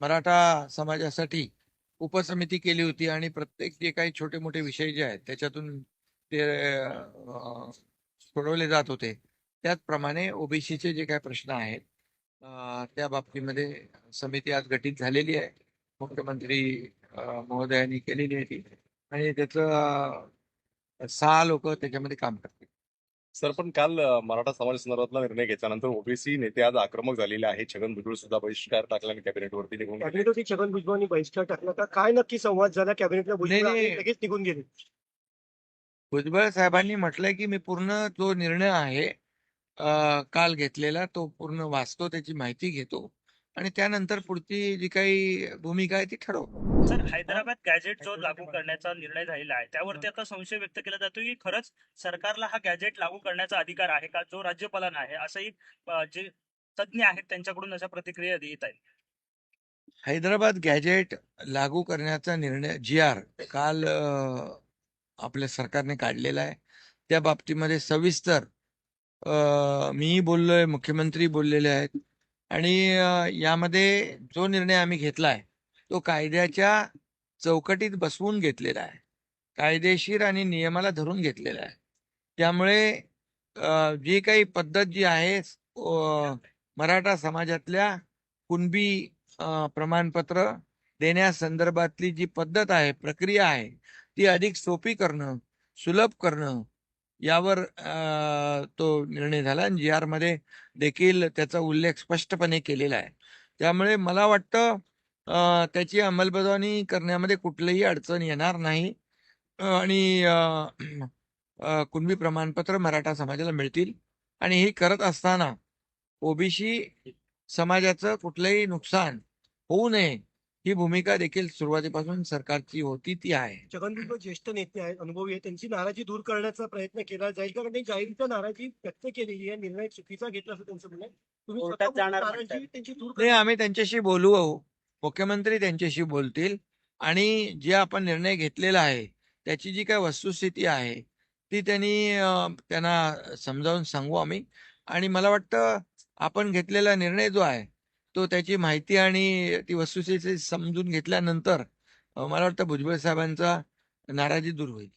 मराठा समाजासाठी उपसमिती केली होती आणि प्रत्येक जे काही छोटे मोठे विषय जे आहेत त्याच्यातून ते सोडवले जात होते. त्याचप्रमाणे ओबीसीचे जे काही प्रश्न आहेत त्या बाबतीमध्ये समिती आज गठीत झालेली आहे. मुख्यमंत्री महोदयांनी केलेली आहे ती. आणि त्याचं सहा लोक त्याच्यामध्ये काम करतील. सर पण काल मराठा समाजासंदर्भातला निर्णय घेतल्यानंतर ओबीसी नेते आज आक्रमक झालेले आहेत. छगन भुजबळ सुद्धा बहिष्कार टाकला आणि कॅबिनेटवरती निघून गेले. कॅबिनेटवरती छगन भुजबळांनी बहिष्कार टाकला. का काय नक्की संवाद झाला? कॅबिनेटला भुजबळ नाही, आले, नाही. लगेच निघून गेले. भुजबळ साहेबांनी म्हटलंय की मी पूर्ण जो निर्णय आहे अं, काल घेतलेला तो पूर्ण वाचतो त्याची माहिती घेतो. आणि त्यानंतर पुढची जी काही भूमिका आहे ती ठरवतो सर हैदराबाद गॅजेट जो लागू करण्याचा निर्णय झालेला आहे त्यावरती आता संशय व्यक्त केला जातो की खरंच सरकारला हा गॅजेट लागू करण्याचा अधिकार आहे का? जो राज्यपालांना आहे असंही जे तज्ज्ञ आहेत त्यांच्याकडून अशा प्रतिक्रिया येत आहेत. हैदराबाद गॅजेट लागू करण्याचा निर्णय जी आर काल आपल्या सरकारने काढलेला आहे. त्या बाबतीमध्ये सविस्तर मीही बोललोय मुख्यमंत्री बोललेले आहेत. आणि यामध्ये जो निर्णय आम्ही घेतला आहे तो कायद्याच्या चौकटीत बसवून घेतलेला आहे. कायदेशीर आणि नियमाला धरून घेतलेला आहे. त्यामुळे जी काही पद्धत जी आहे मराठा समाजातल्या कुणबी प्रमाणपत्र देण्यासंदर्भातली जी पद्धत आहे प्रक्रिया आहे ती अधिक सोपी करणं सुलभ करणं यावर तो निर्णय झाला आणि जी आरमध्ये देखील त्याचा उल्लेख स्पष्टपणे केलेला आहे. त्यामुळे मला वाटतं त्याची अंमलबजावणी करण्यामध्ये कुठलीही अडचण येणार नाही. आणि कुणबी प्रमाणपत्र मराठा समाजाला मिळतील. आणि हे करत असताना ओबीसी समाजाचं कुठलंही नुकसान होऊ नये ही भूमिका देखील सुरुवातीपासून सरकारची होती ती आहे. छगन भुजबळ ज्येष्ठ नेते आहेत अनुभवी आहेत त्यांची नाराजी दूर करण्याचा प्रयत्न केला जाईल. कारण त्यांनी जाहीररित्या नाराजी व्यक्त केलेली आहे निर्णय चुकीचा घेतला असं त्यांचं म्हणणं आहे. तुम्ही कोर्टात स्वतः जाणार नाराजी म्हणताय. त्यांची दूर नाही आम्ही त्यांच्याशी बोलू आहो. मुख्यमंत्री त्यांच्याशी बोलतील. आणि जे आपण निर्णय घेतलेला आहे त्याची जी काही वस्तुस्थिती आहे ती त्यांनी अं, त्यांना समजावून सांगू आम्ही. आणि मला वाटतं आपण घेतलेला निर्णय जो आहे तो त्याची माहिती आणि ती वस्तुस्थिती समजून घेतल्यानंतर मला वाटतं भुजबळ साहेबांचा नाराजी दूर होईल.